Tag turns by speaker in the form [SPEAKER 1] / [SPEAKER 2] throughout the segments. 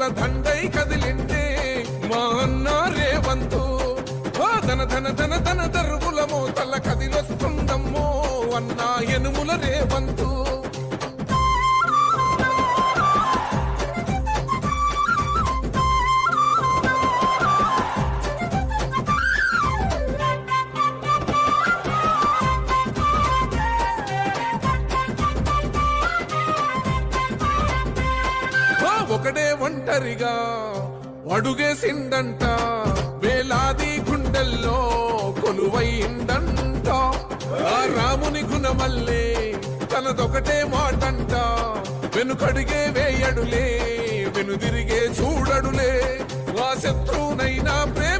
[SPEAKER 1] నిప్పుల దండై కదిలింటే మా అన్న రేవంతు ధన ధన ధన ధన దరువుల మోతల కదిలొస్తుందమ్మో అన్నా ఎనుముల రేవంతు. ఒంటరిగా అడుగేసిందంట వేలాది గుండెల్లో కొలువైందంట. ఆ రాముని గుణమల్లే తనదొకటే మాటంట. వెనుకడిగే వేయడులే వెనుదిరిగే చూడడులే. ఆ శత్రువునైనా ప్రేమ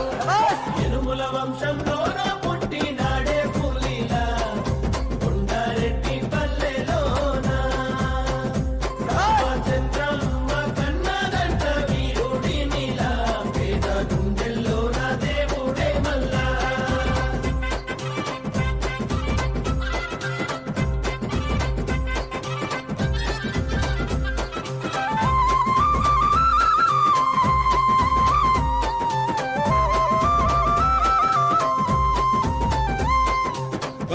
[SPEAKER 2] ఎనుముల వంశంలో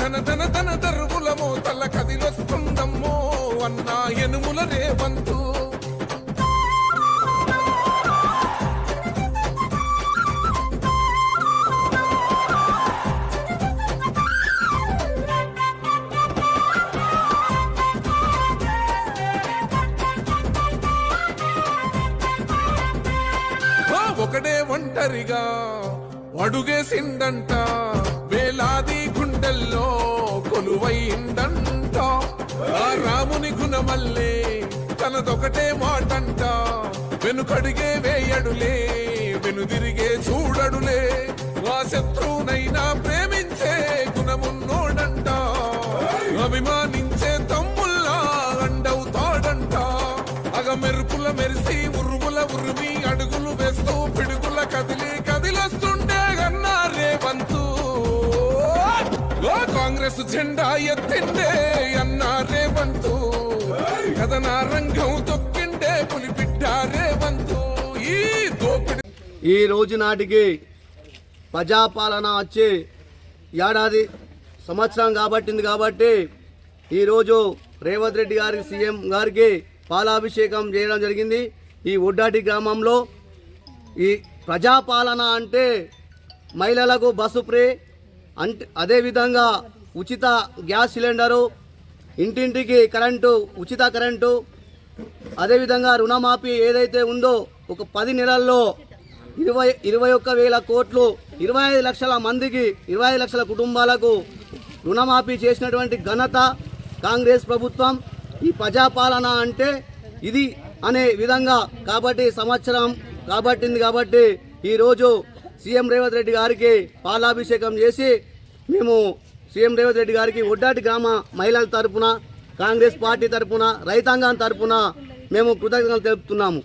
[SPEAKER 1] ధన ధన ధన దరువులమో తల కదిలొస్తుందమ్మో అన్నా ఎనుముల రేవంతు. ఒకడే ఒంటరిగా అడుగేసిండంట. గుండెల్లో కొలువైందంట. ఆ రాముని గుణమల్లే తనదొకటే మాటంట. వెనుకడిగే వేయడులే వెనుదిరిగే చూడడులే. ఆ శత్రువునైనా ప్రేమించే గుణమున్నోడంట. అభిమానించే తమ్ముల్లా అండవుతాడంట. అగ మెరుపుల మెరిసి ఉరుముల ఉరిమి అడ కాంగ్రెస్ జెండా ఎత్తిండే అన్నా రేవంతు కథన రంగం తొక్కిండే పులి బిడ్డ రేవంతు ఈ దోపిడి
[SPEAKER 3] ఈ రోజు నాటికి ప్రజాపాలన వచ్చి ఏడాది సంవత్సరం కాబట్టింది కాబట్టి ఈరోజు రేవంత్ రెడ్డి గారి సీఎం గారికి పాలాభిషేకం చేయడం జరిగింది. ఈ ఒడ్డాటి గ్రామంలో ఈ ప్రజాపాలన అంటే మహిళలకు బస్సు ఫ్రీ అంటే అదేవిధంగా ఉచిత గ్యాస్ సిలిండరు ఇంటింటికి కరెంటు ఉచిత కరెంటు. అదేవిధంగా రుణమాఫీ ఏదైతే ఉందో ఒక పది నెలల్లో ఇరవై ఇరవై ఒక్క వేల కోట్లు ఇరవై ఐదు లక్షల మందికి ఇరవై ఐదు లక్షల కుటుంబాలకు రుణమాఫీ చేసినటువంటి ఘనత కాంగ్రెస్ ప్రభుత్వం. ఈ ప్రజాపాలన అంటే ఇది అనే విధంగా కాబట్టి సంవత్సరం కాబట్టింది కాబట్టి ఈరోజు సీఎం రేవంత్ రెడ్డి గారికి పాలాభిషేకం చేసి మేము సీఎం రేవంత్ రెడ్డి గారికి ఒడ్డాటి గ్రామ మహిళల తరపున కాంగ్రెస్ పార్టీ తరపున రైతాంగం తరపున మేము కృతజ్ఞతలు తెలుపుతున్నాము.